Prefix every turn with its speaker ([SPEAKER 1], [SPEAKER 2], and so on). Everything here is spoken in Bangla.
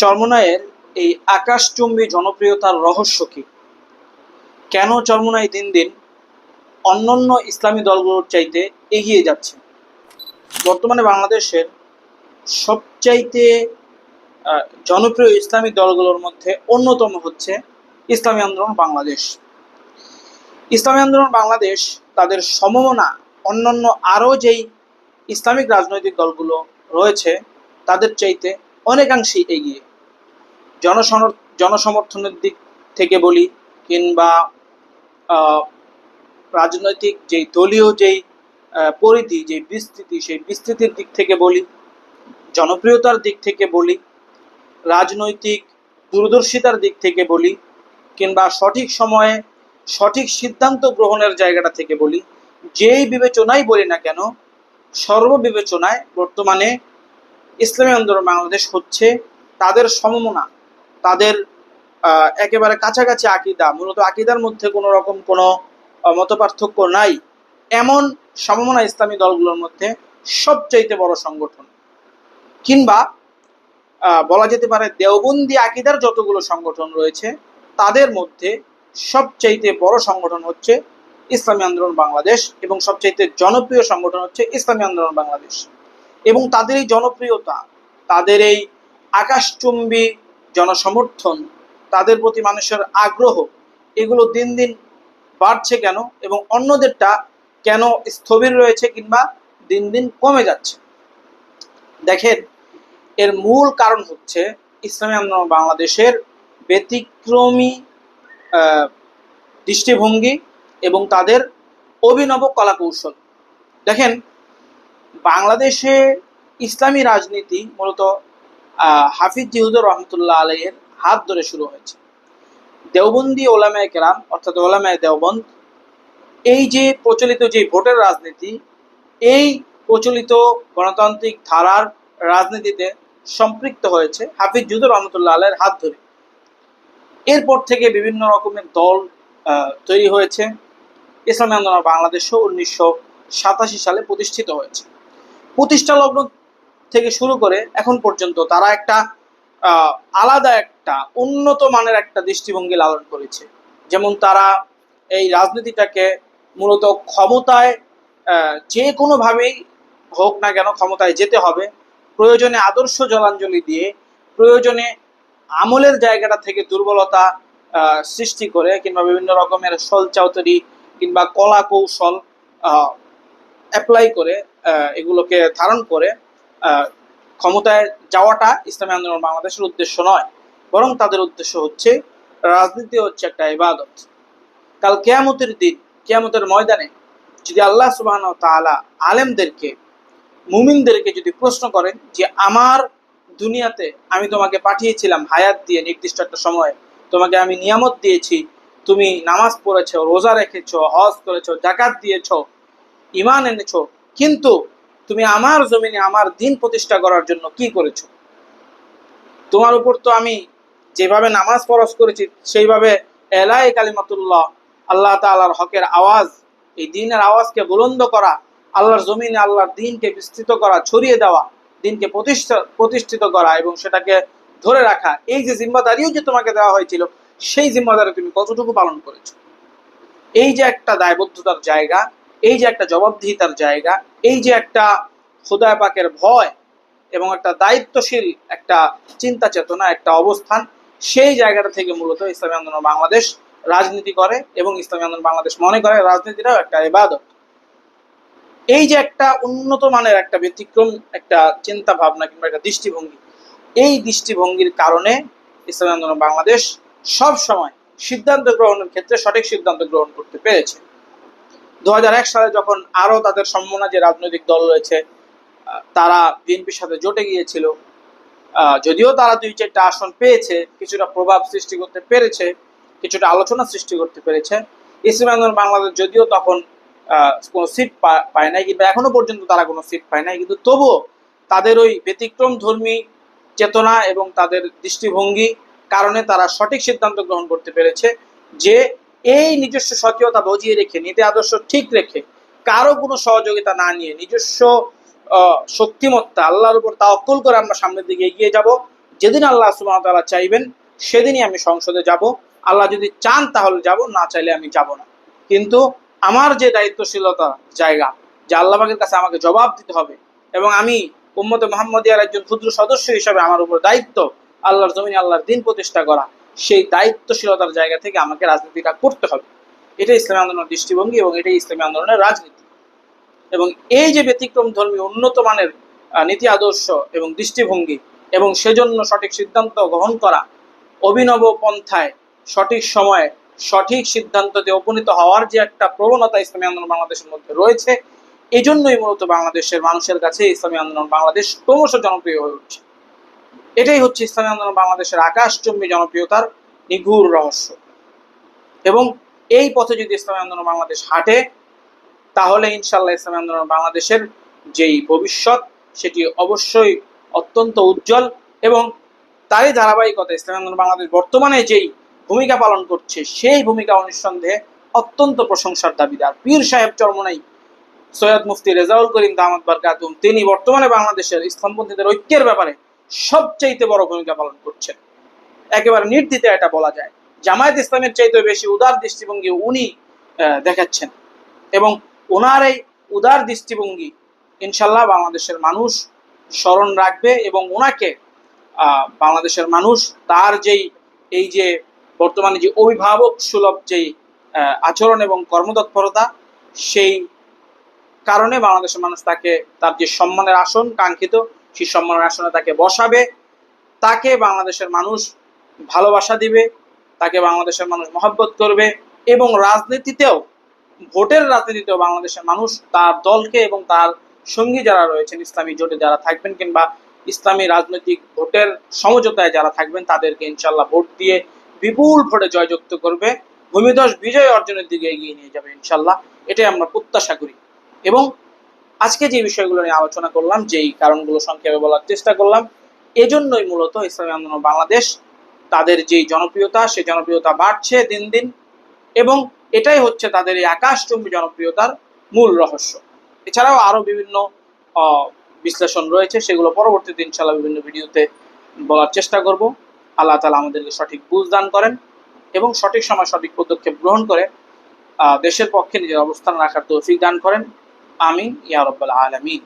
[SPEAKER 1] চরমনায়ের এই আকাশচুম্বী জনপ্রিয়তার রহস্য কি? কেন চরমনাই দিন দিন অন্যান্য ইসলামী দলগুলোর চাইতে এগিয়ে যাচ্ছে? বর্তমানে বাংলাদেশের সবচাইতে জনপ্রিয় ইসলামী দলগুলোর মধ্যে অন্যতম হচ্ছে ইসলামী আন্দোলন বাংলাদেশ। ইসলামী আন্দোলন বাংলাদেশ তাদের সমমনা, অন্যান্য আরও যেই ইসলামিক রাজনৈতিক দলগুলো রয়েছে, তাদের চাইতে অনেকাংশেই এগিয়ে। জনসন জনসমর্থনের দিক থেকে বলি কিংবা রাজনৈতিক যেই দলীয় যেই পরিধি যে বিস্তৃতি, সেই বিস্তৃতির দিক থেকে বলি, জনপ্রিয়তার দিক থেকে বলি, রাজনৈতিক দূরদর্শিতার দিক থেকে বলি কিংবা সঠিক সময়ে সঠিক সিদ্ধান্ত গ্রহণের জায়গাটা থেকে বলি, যেই বিবেচনাই বলি না কেন সর্ববিবেচনায় বর্তমানে ইসলামী আন্দোলন বাংলাদেশ হচ্ছে তাদের সমমনা। তাদের একেবারে কাছাকাছি আকিদা, মূলত আকিদার মধ্যে কোনো রকম কোনো মত পার্থক্য নাই। এমন সমমনা ইসলামী দলগুলোর মধ্যে সবচাইতে বড় সংগঠন। কিংবা বলা যেতে পারে দেওবন্দি আকিদার যতগুলো সংগঠন রয়েছে, তাদের মধ্যে সবচাইতে বড় সংগঠন হচ্ছে ইসলামী আন্দোলন বাংলাদেশ এবং সবচাইতে জনপ্রিয় সংগঠন হচ্ছে ইসলামী আন্দোলন বাংলাদেশ। এবং তাদের এই জনপ্রিয়তা, তাদের এই আকাশচুম্বী জনসমর্থন, তাদের প্রতি মানুষের আগ্রহ, এগুলো দিন দিন বাড়ছে কেন এবং অন্যদেরটা কেন স্থবির রয়েছে কিংবা দিন দিন কমে যাচ্ছে? দেখেন, এর মূল কারণ হচ্ছে ইসলামী আন্দোলন বাংলাদেশের ব্যতিক্রমী দৃষ্টিভঙ্গি এবং তাদের অভিনব কলাকৌশল। দেখেন, বাংলাদেশে ইসলামী রাজনীতি মূলত হাফিজ জিহুদুর রহমতুল্লাহ আলাইয়ের হাত ধরে শুরু হয়েছে। দেওবন্দি ওলামায় কেরাম, অর্থাৎ ওলামায় দেওবন্দ, এই যে প্রচলিত যে ভোটের রাজনীতি, এই প্রচলিত গণতান্ত্রিক ধারার রাজনীতিতে সম্পৃক্ত হয়েছে হাফিজ জুদুর রহমতুল্লাহ আলের হাত ধরে। এরপর থেকে বিভিন্ন রকমের দল তৈরি হয়েছে। ইসলামী আন্দোলন বাংলাদেশও উনিশশো সাতাশি সালে প্রতিষ্ঠিত হয়েছে। প্রতিষ্ঠা লগ্ন থেকে শুরু করে এখন পর্যন্ত তারা একটা আলাদা একটা উন্নত মানের একটা দৃষ্টিভঙ্গি লালন করেছে। যেমন তারা এই রাজনীতিটাকে মূলত ক্ষমতায় যে কোনোভাবেই হোক না কেন ক্ষমতায় যেতে হবে। প্রয়োজনে আদর্শ জলাঞ্জলি দিয়ে, প্রয়োজনে আমলের জায়গাটা থেকে দুর্বলতা সৃষ্টি করে কিংবা বিভিন্ন রকমের সল চাউতরি কিংবা কলা কৌশল অ্যাপ্লাই করে এগুলোকে ধারণ করে। ক্ষমতায় যাওয়াটা ইসলামী আন্দোলন বাংলাদেশের উদ্দেশ্য নয়, বরং তাদের উদ্দেশ্য হচ্ছে রাজনীতি হচ্ছে একটা ইবাদত। কাল কেয়ামতের দিন, কেয়ামতের ময়দানে যদি আল্লাহ সুবাহ তাআলা আলেমদেরকে, মুমিনদেরকে যদি প্রশ্ন করেন যে আমার দুনিয়াতে আমি তোমাকে পাঠিয়েছিলাম হায়াত দিয়ে নির্দিষ্ট একটা সময়ে, তোমাকে আমি নিয়ামত দিয়েছি, তুমি নামাজ পড়েছো, রোজা রেখেছ, হজ করেছ জাকাত দিয়েছ ইমান এনেছ, কিন্তু তুমি আমার জমিনে আমার দিন প্রতিষ্ঠা করার জন্য কি করেছ? তোমার উপর তো আমি যেভাবে নামাজ ফরজ করেছি, সেইভাবে এলাই কালিমাতুল্লাহ, আল্লাহ তাআলার হকের আওয়াজ, এই দিনের আওয়াজকে বুলন্দ করা, আল্লাহর জমিনে আল্লাহর দিনকে বিস্তৃত করা, ছড়িয়ে দেওয়া, দিনকে প্রতিষ্ঠা, প্রতিষ্ঠিত করা এবং সেটাকে ধরে রাখা, এই যে জিম্মাদারিও যে তোমাকে দেওয়া হয়েছিল, সেই জিম্মাদারি তুমি কতটুকু পালন করেছ? এই যে একটা দায়বদ্ধতার জায়গা এই যে একটা জবাবদিহিতার জায়গা, এই যে একটা খুদায় পাকের ভয় এবং একটা দায়িত্বশীল একটা চিন্তা চেতনা, একটা অবস্থান, সেই জায়গাটা থেকে মূলত ইসলামী আন্দোলন বাংলাদেশ রাজনীতি করে এবং ইসলামী আন্দোলন বাংলাদেশ মনে করে রাজনীতিটাও একটা ইবাদত। এই যে একটা উন্নত মানের একটা ব্যতিক্রম, একটা চিন্তা ভাবনা কিংবা একটা দৃষ্টিভঙ্গি, এই দৃষ্টিভঙ্গির কারণে ইসলামী আন্দোলন বাংলাদেশ সব সময় সিদ্ধান্ত গ্রহণের ক্ষেত্রে সঠিক সিদ্ধান্ত গ্রহণ করতে পেরেছে। দু হাজার এক সালে যখন আরও তাদের সম্ভাবনা যে রাজনৈতিক দল রয়েছে তারা বিএনপির সাথে জোটে গিয়েছিল। যদিও তারা দুই চারটা আসন পেয়েছে, কিছুটা প্রভাব সৃষ্টি করতে পেরেছে, কিছুটা আলোচনা সৃষ্টি করতে পেরেছে। ইসলামী বাংলাদেশ যদিও তখন কোনো সিট পায় নাই, কিংবা এখনও পর্যন্ত তারা কোনো সিট পায় নাই, কিন্তু তবুও তাদের ওই ব্যতিক্রম ধর্মী চেতনা এবং তাদের দৃষ্টিভঙ্গি কারণে তারা সঠিক সিদ্ধান্ত গ্রহণ করতে পেরেছে যে এই নিজস্ব সক্রিয়তা বজিয়ে রেখে নীতি আদর্শ ঠিক রেখে, কারও কোনো সহযোগিতা না নিয়ে নিজস্ব শক্তিমত্তা আল্লাহর উপর তা তাওয়াক্কুল করে আমরা সামনের দিকে এগিয়ে যাব। যেদিন আল্লাহ সুবাহ তাআলা চাইবেন, সেদিনই আমি সংসদে যাব। আল্লাহ যদি চান তাহলে যাব, না চাইলে আমি যাব না। কিন্তু আমার যে দায়িত্বশীলতা জায়গা, যে আল্লাহ পাকের কাছে আমাকে জবাব দিতে হবে, এবং আমি উম্মতে মোহাম্মদিয়ার একজন ক্ষুদ্র সদস্য হিসাবে আমার উপর দায়িত্ব, আল্লাহর জমিনে আল্লাহর দিন প্রতিষ্ঠা করা সেই দায়িত্বশীলতার জায়গা থেকে আমাকে রাজনীতিটা করতে হবে। এটা ইসলামী আন্দোলনের দৃষ্টিভঙ্গি এবং এটাই ইসলামী আন্দোলনের রাজনীতি। এবং এই যে ব্যতিক্রম ধর্মী উন্নত মানের নীতি আদর্শ এবং দৃষ্টিভঙ্গি এবং সেজন্য সঠিক সিদ্ধান্ত গ্রহণ করা, অভিনব পন্থায় সঠিক সময়ে সঠিক সিদ্ধান্ততে উপনীত হওয়ার যে একটা প্রবণতা ইসলামী আন্দোলন বাংলাদেশের মধ্যে রয়েছে এই জন্যই মূলত বাংলাদেশের মানুষের কাছে ইসলামী আন্দোলন বাংলাদেশ ক্রমশ জনপ্রিয় হয়ে উঠছে। এটাই হচ্ছে ইসলামী আন্দোলন বাংলাদেশের আকাশচুম্বী জনপ্রিয়তার নিগুড় রহস্য। এবং এই পথে যদি ইসলামী আন্দোলন বাংলাদেশ হাঁটে, তাহলে ইনশাল্লাহ ইসলামী আন্দোলন বাংলাদেশের যেই ভবিষ্যৎ, সেটি অবশ্যই অত্যন্ত উজ্জ্বল এবং তারই ধারাবাহিকতা ইসলামী আন্দোলন বাংলাদেশ বর্তমানে যেই ভূমিকা পালন করছে, সেই ভূমিকা অনুসন্দেহে অত্যন্ত প্রশংসার দাবিদার। পীর সাহেব চরমনাই সৈয়দ মুফতি রেজাউল করিম দামাত বারকাতুম, তিনি বর্তমানে বাংলাদেশের ইসলামপন্থীদের ঐক্যের ব্যাপারে সবচাইতে বড় ভূমিকা পালন করছেন। একেবারে নির্দ্বিতে এটা বলা যায়। জামায়াত ইসলামের চাইতে বেশি উদার দৃষ্টিভঙ্গি উনি দেখাচ্ছেন। এবং ওনার এই উদার দৃষ্টিভঙ্গি ইনশাল্লাহ বাংলাদেশের মানুষ স্মরণ রাখবে এবং ওনাকে বাংলাদেশের মানুষ তার যেই, এই যে বর্তমানে যে অভিভাবক সুলভ যেই আচরণ এবং কর্মতৎপরতা, সেই কারণে বাংলাদেশের মানুষ তাকে, তার যে সম্মানের আসন, কাঙ্ক্ষিত সেই সম্মানের আসনে তাকে বসাবে, তাকে বাংলাদেশের মানুষ ভালোবাসা দিবে, তাকে বাংলাদেশের মানুষ মহব্বত করবে এবং রাজনীতিতেও, ভোটের রাজনীতিতেও বাংলাদেশের মানুষ তার দলকে এবং তার সঙ্গী যারা রয়েছেন, ইসলামী জোটে যারা থাকবেন কিংবা ইসলামী রাজনৈতিক ভোটের সমঝোতায় যারা থাকবেন, তাদেরকে ইনশাল্লাহ ভোট দিয়ে বিপুল ভোটে জয়যুক্ত করবে। ভূমিধস বিজয় অর্জনের দিকে এগিয়ে নিয়ে যাবে ইনশাল্লাহ এটাই আমরা প্রত্যাশা করি। এবং আজকে যে বিষয়গুলো নিয়ে আলোচনা করলাম, যেই কারণগুলো সংক্ষেপে বলার চেষ্টা করলাম, এজন্যই মূলত ইসলামী আন্দোলন বাংলাদেশ তাদের যেই জনপ্রিয়তা সেই জনপ্রিয়তা বাড়ছে দিন দিন এবং এটাই হচ্ছে তাদের এই আকাশচুম্বী জনপ্রিয়তার মূল রহস্য। এছাড়াও আরও বিভিন্ন বিশ্লেষণ রয়েছে, সেগুলো পরবর্তীতে ইনশাল্লাহ বিভিন্ন ভিডিওতে বলার চেষ্টা করব। আল্লাহ তালা আমাদেরকে সঠিক বুঝ দান করেন এবং সঠিক সময় সঠিক পদক্ষেপ গ্রহণ করে দেশের পক্ষে নিজের অবস্থান রাখার তৌফিক দান করেন। آمين يا رب العالمين.